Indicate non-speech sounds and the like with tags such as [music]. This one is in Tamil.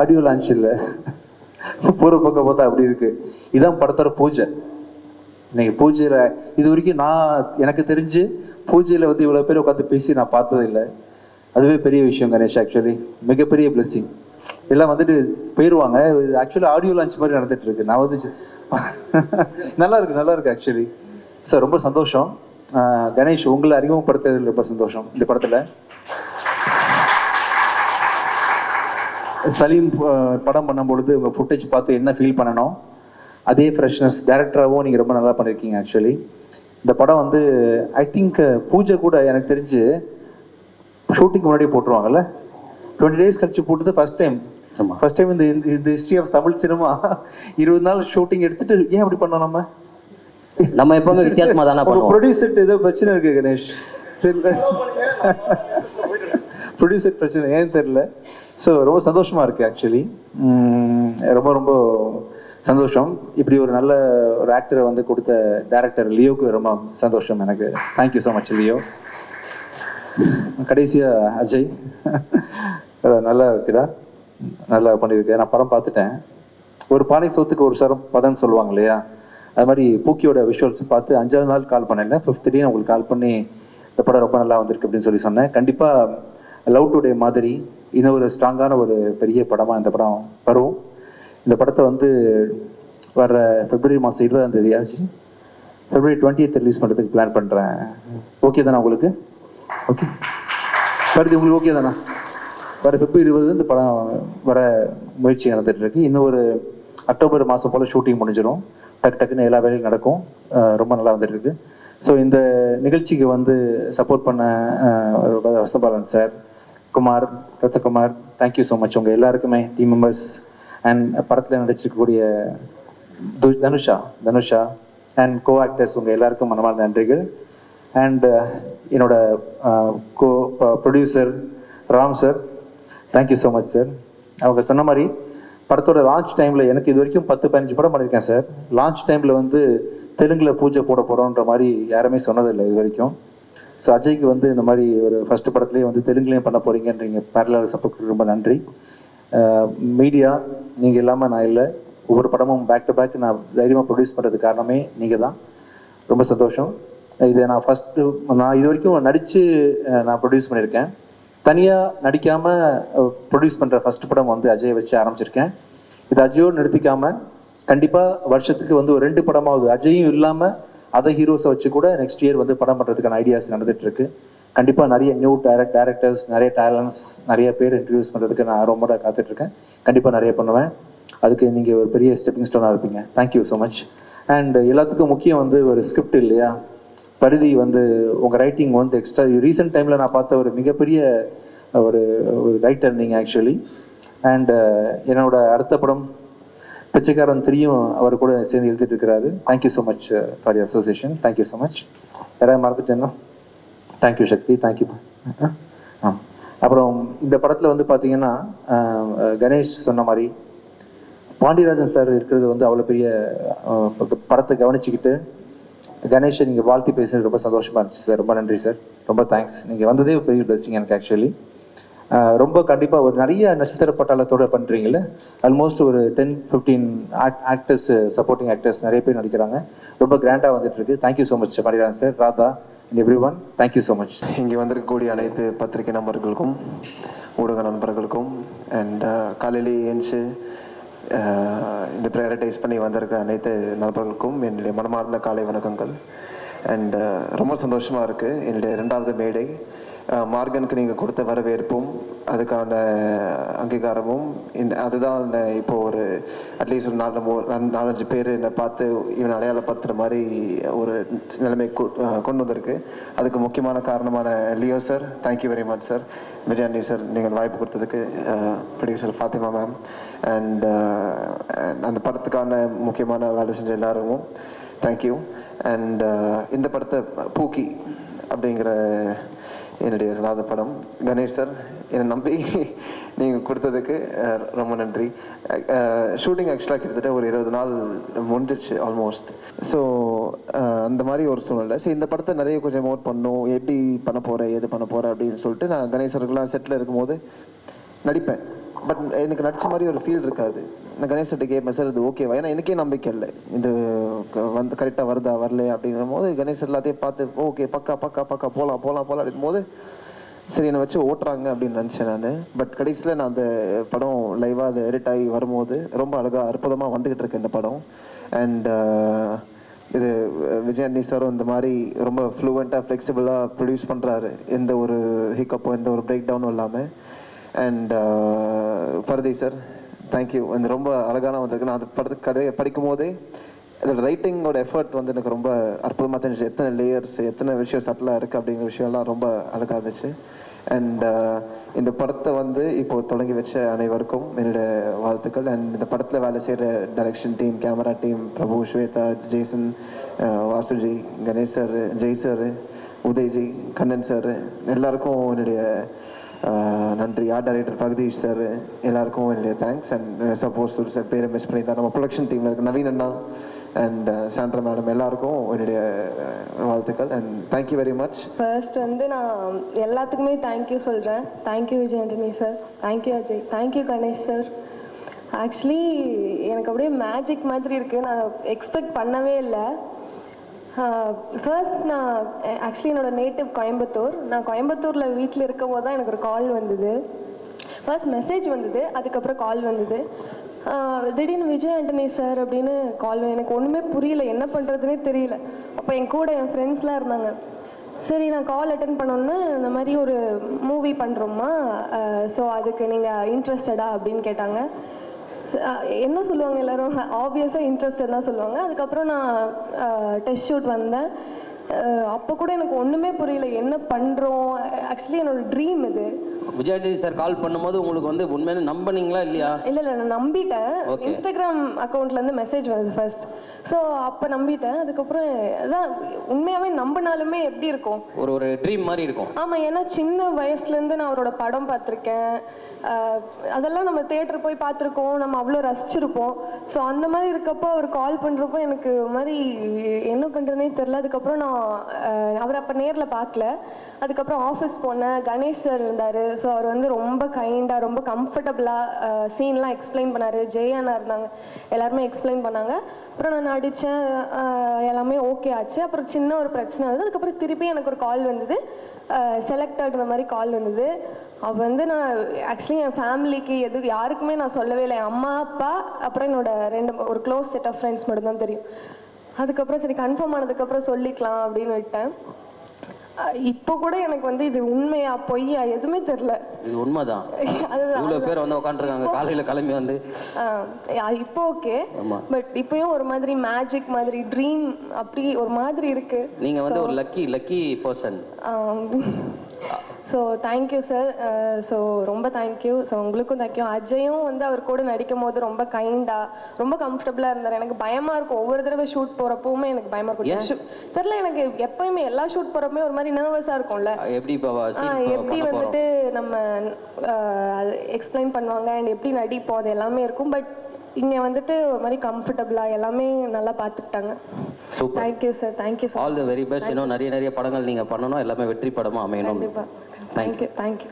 ஆடியோ லான்ச் இல்லை. பூர்வ பக்கம் பார்த்தா அப்படி இருக்கு. இதான் படத்தோட பூஜை. இன்னைக்கு பூஜையில் இது வரைக்கும் நான் எனக்கு தெரிஞ்சு பூஜையில் வந்து இவ்வளோ பேர் உட்காந்து பேசி நான் பார்த்தது இல்லை. அதுவே பெரிய விஷயம் கணேஷ் ஆக்சுவலி மிகப்பெரிய பிளெஸிங் எல்லாம் வந்துட்டு போயிடுவாங்க ஆக்சுவலி ஆடியோ லான்ச் மாதிரி நடந்துட்டு இருக்கு. நான் வந்து [laughs] நல்லா இருக்கு நல்லா இருக்கு ஆக்சுவலி சார் ரொம்ப சந்தோஷம். கணேஷ் உங்களை அறிமுகப்படுத்துறதுல ரொம்ப சந்தோஷம் இந்த படத்தில். சலீம் படம் பண்ணும்பொழுது உங்கள் ஃபுட்டேஜ் பார்த்து என்ன ஃபீல் பண்ணணும் அதே ஃப்ரெஷ்னஸ் டேரக்டராகவும் நீங்கள் ரொம்ப நல்லா பண்ணியிருக்கீங்க ஆக்சுவலி இந்த படம் வந்து ஐ திங்க் பூஜை கூட எனக்கு தெரிஞ்சு ஷூட்டிங் முன்னாடியே போட்டுருவாங்கல்ல? டுவெண்ட்டி டேஸ் கழிச்சு போட்டது ஃபர்ஸ்ட் டைம். ஃபர்ஸ்ட் டைம் இந்த இந்த ஹிஸ்ட்ரி ஆஃப் தமிழ் சினிமா இருபது நாள் ஷூட்டிங் எடுத்துட்டு ஏன் அப்படி பண்ணோம் நம்ம? நம்ம எப்பவுமே வித்தியாசமா தானே பண்ணுவோம். ப்ரொடியூசர் ஏதோ பிரச்சனை இருக்கு கணேஷ். தெரியல. [laughs] ப்ரொடியூசர் பிரச்சனை ஏன் தெரியல? ஸோ ரொம்ப சந்தோஷமாக இருக்குது ஆக்சுவலி ரொம்ப ரொம்ப சந்தோஷம். இப்படி ஒரு நல்ல ஒரு ஆக்டரை வந்து கொடுத்த டேரக்டர் லியோக்கு ரொம்ப சந்தோஷம் எனக்கு. Thank you so much Leo. கடைசியா அஜய். நல்லா இருக்குடா. நல்லா பண்ணியிருக்கேன் நான் படம் பார்த்துட்டேன். ஒரு பானை சோத்துக்கு ஒரு சரம் பதம்னு சொல்லுவாங்க இல்லையா? அது மாதிரி பூக்கியோட விஷுவல்ஸ் பார்த்து அஞ்சாவது நாள் கால் பண்ணல ஃபிஃப்த் டே உங்களுக்கு கால் பண்ணி இந்த படம் ரொம்ப நல்லா வந்திருக்கு அப்படின்னு சொல்லி சொன்னேன். கண்டிப்பாக லவ் டுடே மாதிரி இன்னும் ஒரு ஸ்ட்ராங்கான ஒரு பெரிய படமாக இந்த படம் வரும். இந்த படத்தை வந்து வர பிப்ரவரி மாதம் இருபதாம் தேதி ஆச்சு? பிப்ரவரி டுவெண்ட்டியத் ரிலீஸ் பண்ணுறதுக்கு பிளான் பண்ணுறேன் ஓகே தானே உங்களுக்கு? ஓகே பருதி உங்களுக்கு ஓகே தானே? வர பிப்ரவரி இருபது இந்த படம் வர முயற்சி நடந்துட்டு இருக்கு இன்னும் ஒரு அக்டோபர் மாதம் போல் ஷூட்டிங் முடிஞ்சிடும் டக்கு டக்குன்னு எல்லா வேலையும் நடக்கும். ரொம்ப நல்லா வந்துட்டுருக்கு. ஸோ இந்த நிகழ்ச்சிக்கு வந்து சப்போர்ட் பண்ண ஒரு Vasabalan sir Kumar Rathakumar thank you so much உங்கள் எல்லாருக்குமே டீம் மெம்பர்ஸ் அண்ட் படத்தில் நடிச்சிருக்கக்கூடிய து- தனுஷா தனுஷா அண்ட் கோ ஆக்டர்ஸ் உங்கள் எல்லாருக்கும் மனமார்ந்த நன்றிகள். அண்ட் uh, என்னோட uh, co producer uh, Ram sir thank you so much sir அவங்க சொன்ன மாதிரி படத்தோட லான்ச் டைமில் எனக்கு இது வரைக்கும் பத்து பதினஞ்சு படம் பண்ணியிருக்கேன் சார் லான்ச் டைமில் வந்து தெலுங்கில் பூஜை போட போகிறோன்ற மாதிரி யாருமே சொன்னதில்லை இது வரைக்கும் ஸோ அஜய்க்கு வந்து இந்த மாதிரி ஒரு ஃபஸ்ட்டு படத்துலேயே வந்து தெலுங்குலேயும் பண்ண போகிறீங்கன்றீங்க பேரலாக சப்போர்ட் ரொம்ப நன்றி. மீடியா நீங்கள் இல்லாமல் நான் இல்லை. ஒவ்வொரு படமும் பேக் டு பேக் நான் தைரியமாக ப்ரொடியூஸ் பண்ணுறதுக்கு காரணமே நீங்கள் தான் ரொம்ப சந்தோஷம். இதை நான் ஃபஸ்ட்டு நான் இது வரைக்கும் நடித்து நான் ப்ரொடியூஸ் பண்ணியிருக்கேன். தனியாக நடிக்காமல் ப்ரொடியூஸ் பண்ணுற ஃபஸ்ட் படம் வந்து அஜய் வச்சு ஆரம்பிச்சிருக்கேன். இது அஜயோடு நிறுத்திக்காமல் கண்டிப்பாக வருஷத்துக்கு வந்து ஒரு ரெண்டு படமாவது அஜயும் இல்லாமல் அதர் ஹீரோஸை வச்சு கூட நெக்ஸ்ட் இயர் வந்து படம் பண்ணுறதுக்கான ஐடியாஸ் நடந்துட்டு இருக்கு கண்டிப்பாக நிறைய நியூ டேரக்ட் டேரக்டர்ஸ் நிறைய டேலண்ட்ஸ் நிறைய பேர் இன்ட்ரடியூஸ் பண்ணுறதுக்கு நான் ரொம்ப நாள் காத்துட்ருக்கேன் கண்டிப்பாக நிறைய பண்ணுவேன். அதுக்கு நீங்கள் ஒரு பெரிய ஸ்டெப்பிங் ஸ்டோனாக இருப்பீங்க. தேங்க்யூ ஸோ மச் அண்ட் எல்லாத்துக்கும் முக்கியம் வந்து ஒரு ஸ்கிரிப்ட் இல்லையா? பரிதி வந்து உங்கள் ரைட்டிங் வந்து எக்ஸ்ட்ரா ரீசெண்ட் டைமில் நான் பார்த்த ஒரு மிகப்பெரிய ஒரு ஒரு ரைட்டர் நீங்கள் ஆக்சுவலி அண்ட் என்னோட அடுத்த படம் பிச்சைக்காரன் தெரியும் அவர் கூட சேர்ந்து எழுதிட்டு இருக்கிறாரு. Thank you so much for your association thank you so much யாராவது மறந்துட்டேன்னா தேங்க்யூ சக்தி. தேங்க்யூ ஆ? அப்புறம் இந்த படத்தில் வந்து பார்த்தீங்கன்னா கணேஷ் சொன்ன மாதிரி பாண்டியராஜன் சார் இருக்கிறது வந்து அவ்வளோ பெரிய படத்தை கவனிச்சுக்கிட்டு கணேஷை நீங்கள் வாழ்த்தி பேசுறது ரொம்ப சந்தோஷமாக இருந்துச்சு சார். ரொம்ப நன்றி சார். ரொம்ப தேங்க்ஸ் நீங்கள் வந்ததே பெரிய பிளஸிங் எனக்கு ஆக்சுவலி ரொம்ப கண்டிப்பாக ஒரு நிறைய நட்சத்திர பட்டாளத்தோட பண்ணுறீங்களே ஆல்மோஸ்ட் ஒரு ten fifteen actors supporting actors நிறைய பேர் நடிக்கிறாங்க. ரொம்ப கிராண்டாக வந்துட்டு இருக்கு thank you so much Pandiarajan sir Radha everyone thank you so much இங்கே வந்திருக்கக்கூடிய அனைத்து பத்திரிகை நண்பர்களுக்கும் ஊடக நண்பர்களுக்கும் அண்ட் காலையில் ஏஞ்சு இந்த ப்ரையாரிட்டைஸ் பண்ணி வந்திருக்கிற அனைத்து நண்பர்களுக்கும் என்னுடைய மனமார்ந்த காலை வணக்கங்கள். அண்ட் uh, ரொம்ப சந்தோஷமாக இருக்குது என்னுடைய ரெண்டாவது மேடை. மார்கனுக்கு நீங்கள் கொடுத்த வரவேற்பும் அதுக்கான அங்கீகாரமும் இந்த அதுதான் இப்போது ஒரு அட்லீஸ்ட் ஒரு நாலு மூ நாலஞ்சு பேர் என்னை பார்த்து இவன் அடையாளப்படுத்துகிற மாதிரி ஒரு நிலைமை கொ- கொண்டு வந்திருக்கு. அதுக்கு முக்கியமான காரணமான Leo sir thank you very much sir Vijayandi sir நீங்கள் வாய்ப்பு கொடுத்ததுக்கு ப்ரொடியூசர் ஃபாத்திமா மேம் அண்ட் அந்த படத்துக்கான முக்கியமான வேலை செஞ்ச எல்லாரும் தேங்க்யூ அண்ட் uh, இந்த படத்தை பூக்கி அப்படிங்கிற என்னுடைய ரெண்டாவது படம். கணேஷ் சார் என்னை நம்பி நீங்கள் கொடுத்ததுக்கு ரொம்ப நன்றி. ஷூட்டிங் ஆக்சுவலாக கிட்டத்தட்ட ஒரு இருபது நாள் முடிஞ்சிச்சு ஆல்மோஸ்ட் ஸோ அந்த மாதிரி ஒரு சூழ்நிலை. ஸோ இந்த படத்தை நிறைய கொஞ்சம் மோட் பண்ணும். எப்படி பண்ண போகிறேன் எது பண்ண போகிறேன் அப்படின்னு சொல்லிட்டு நான் கணேசர்கள்லாம் செட்டில் இருக்கும்போது நடிப்பேன். பட் எனக்கு நடிச்ச மாதிரி ஒரு ஃபீல் இருக்காது. நான் கணேஷ் கிட்ட கேட்பேன் சார் இது ஓகேவா ஏன்னா எனக்கே நம்பிக்கை இல்லை. இது வந்து கரெக்டாக வருதா வரலையா அப்படிங்கிற போது கணேஷ் எல்லாத்தையும் பார்த்து ஓகே பக்கா பக்கா பக்கா போகலாம் போகலாம் போகலாம் அப்படின் போது சரி என்னை வச்சு ஓட்டுறாங்க அப்படின்னு நினச்சேன் நான். பட் கடைசியில் நான் அந்த படம் லைவாக அது எடிட் ஆகி வரும்போது ரொம்ப அழகாக அற்புதமாக வந்துக்கிட்டு இருக்கு இந்த படம். அண்ட் இது விஜயாண்டி சாரும் இந்த மாதிரி ரொம்ப ஃப்ளூவெண்ட்டாக ஃப்ளெக்சிபிளாக ப்ரொடியூஸ் பண்ணுறாரு எந்த ஒரு ஹிக்கப்போ எந்த ஒரு பிரேக் டவுனும் இல்லாமல் அண்ட் பரதி சார் தேங்க்யூ இந்த ரொம்ப அழகான வந்திருக்கு. நான் அது படத்துக்கு கடை படிக்கும் போதே அதோட ரைட்டிங்கோட எஃபர்ட் வந்து எனக்கு ரொம்ப அற்புதமாக தெரிஞ்சிச்சு. எத்தனை லேயர்ஸ் எத்தனை விஷயம் சட்டிலாக இருக்குது அப்படிங்கிற விஷயம்லாம் ரொம்ப அழகாக இருந்துச்சு. அண்ட் uh, இந்த படத்தை வந்து இப்போ தொடங்கி வச்ச அனைவருக்கும் என்னுடைய வாழ்த்துக்கள். அண்ட் இந்த படத்தில் வேலை செய்கிற direction team camera team Prabhu Swetha Jaison uh, Vasuji Ganesh sir Jai sir Udayji Kannan sir எல்லாருக்கும் என்னுடைய நன்றி. ஆர்ட் டைரக்டர் பகதீஷ் சார் எல்லாருக்கும் என்னுடைய தேங்க்ஸ் அண்ட் சப்போர்ட் சார் பேரை மிஸ் பண்ணி தான் நம்ம ப்ரொடக்ஷன் டீமில் இருக்க நவீன் அண்ணா அண்ட் uh, சாண்ட்ரா மேடம் எல்லாருக்கும் என்னுடைய uh, வாழ்த்துக்கள் and thank you very much first வந்து நான் எல்லாத்துக்குமே தேங்க்யூ சொல்கிறேன் thank you Vijay Antony sir thank you Ajay. Thank you Ganesh sir actually எனக்கு அப்படியே மேஜிக் மாதிரி இருக்குது நான் எக்ஸ்பெக்ட் பண்ணவே இல்லை. ஃபர்ஸ்ட் நான் ஆக்சுவலி என்னோடய நேட்டிவ் கோயம்புத்தூர். நான் கோயம்புத்தூரில் வீட்டில் இருக்கும் போது தான் எனக்கு ஒரு கால் வந்தது. ஃபர்ஸ்ட் மெசேஜ் வந்தது அதுக்கப்புறம் கால் வந்தது. திடீர்னு விஜய் ஆண்டனி சார் அப்படின்னு கால் எனக்கு ஒன்றுமே புரியல. என்ன பண்ணுறதுனே தெரியல. அப்போ என் கூட என் ஃப்ரெண்ட்ஸ்லாம் இருந்தாங்க. சரி நான் கால் அட்டன் பண்ணோன்னே இந்த மாதிரி ஒரு மூவி பண்ணுறோமா ஸோ அதுக்கு நீங்கள் இன்ட்ரெஸ்டடா அப்படின்னு கேட்டாங்க. என்ன சொல்லுவாங்க எல்லாரும்? ஆப்வியஸாக இன்ட்ரெஸ்டட் தான் சொல்லுவாங்க. அதுக்கப்புறம் நான் டெஸ்ட் ஷூட் வந்தேன். அப்போ கூட எனக்கு ஒன்றுமே புரியல. என்ன பண்ணுறோம் ஆக்சுவலி என்னோடய ட்ரீம் இது. விஜயாண்டி சார் கால் பண்ணும்போது உங்களுக்கு வந்து உண்மையிலே நம்பினீங்களா இல்லையா? இல்லை இல்லை நான் நம்பிட்டேன். இன்ஸ்டாகிராம் அக்கௌண்ட்லேருந்து மெசேஜ் வருது ஃபர்ஸ்ட் ஸோ அப்போ நம்பிட்டேன். அதுக்கப்புறம் அதான் உண்மையாகவே நம்பினாலுமே எப்படி இருக்கும்? ஒரு ஒரு ட்ரீம் மாதிரி இருக்கும். ஆமாம் ஏன்னா சின்ன வயசுலேருந்து நான் அவரோட படம் பார்த்துருக்கேன். அதெல்லாம் நம்ம தேட்டர் போய் பார்த்துருக்கோம். நம்ம அவ்வளோ ரசிச்சிருப்போம். ஸோ அந்த மாதிரி இருக்கப்போ அவர் கால் பண்ணுறப்போ எனக்கு மாதிரி என்ன பண்ணுறதுனே தெரில அதுக்கப்புறம் நான் அவரை அப்போ நேரில் பார்க்கல. அதுக்கப்புறம் ஆஃபீஸ் போனேன். கணேஷ் சார் இருந்தார். ஸோ அவர் வந்து ரொம்ப கைண்டாக ரொம்ப கம்ஃபர்டபுளாக சீன்லாம் எக்ஸ்பிளைன் பண்ணார். ஜெயானா இருந்தாங்க. எல்லாருமே எக்ஸ்பிளைன் பண்ணாங்க. அப்புறம் நான் நடித்தேன் எல்லாமே ஓகே ஆச்சு. அப்புறம் சின்ன ஒரு பிரச்சனை வந்தது. அதுக்கப்புறம் திருப்பி எனக்கு ஒரு கால் வந்தது. செலக்டட்ற மாதிரி கால் வந்தது. அவ வந்து நான் ஆக்சுவலி என் ஃபேமிலிக்கு எது யாருக்குமே நான் சொல்லவே இல்லை. என் அம்மா அப்பா அப்புறம் என்னோட ரெண்டு ஒரு க்ளோஸ் செட் ஆஃப் ஃப்ரெண்ட்ஸ் மட்டும்தான் தெரியும். அதுக்கப்புறம் சரி கன்ஃபார்ம் ஆனதுக்கப்புறம் சொல்லிக்கலாம் அப்படின்னு விட்டேன். இப்போ கூட எனக்கு வந்து இது உண்மையா பொய்யா எதுவுமே தெரில இது உண்மைதான். [laughs] இவ்வளோ பேர் வந்து உட்காந்துருக்காங்க காலையில் கிளம்பி வந்து. இப்போ ஓகே. பட் இப்பயும் ஒரு மாதிரி மேஜிக் மாதிரி ட்ரீம் அப்படி ஒரு மாதிரி இருக்கு. நீங்கள் வந்து ஒரு lucky lucky person so thank you sir so ரொம்ப தேங்க்யூ ஸோ உங்களுக்கும் தேங்க்யூ அஜயும் வந்து அவர் கூட நடிக்கும் போது ரொம்ப கைண்டாக ரொம்ப கம்ஃபர்டபுளாக இருந்தார். எனக்கு பயமாக இருக்கும். ஒவ்வொரு தடவை ஷூட் போகிறப்பவுமே எனக்கு பயமாக இருக்கும். தெரில எனக்கு எப்பயுமே எல்லா ஷூட் போகிறப்பமே ஒரு மாதிரி நர்வஸாக இருக்கும்ல. எப்படி எப்படி வந்துட்டு நம்ம எக்ஸ்பிளைன் பண்ணுவாங்க அண்ட் எப்படி நடிப்போம் அது எல்லாமே இருக்கும். பட் இங்கே வந்துட்டு ஒரு மாதிரி கம்ஃபர்டபுளாக எல்லாமே நல்லா பார்த்துக்கிட்டாங்க super. Thank you sir thank you sir all the very best இன்னும் நிறைய நிறைய படங்கள் நீங்கள் பண்ணணும். எல்லாமே வெற்றி படமாக அமையணும். கண்டிப்பாக தேங்க்யூ தேங்க்யூ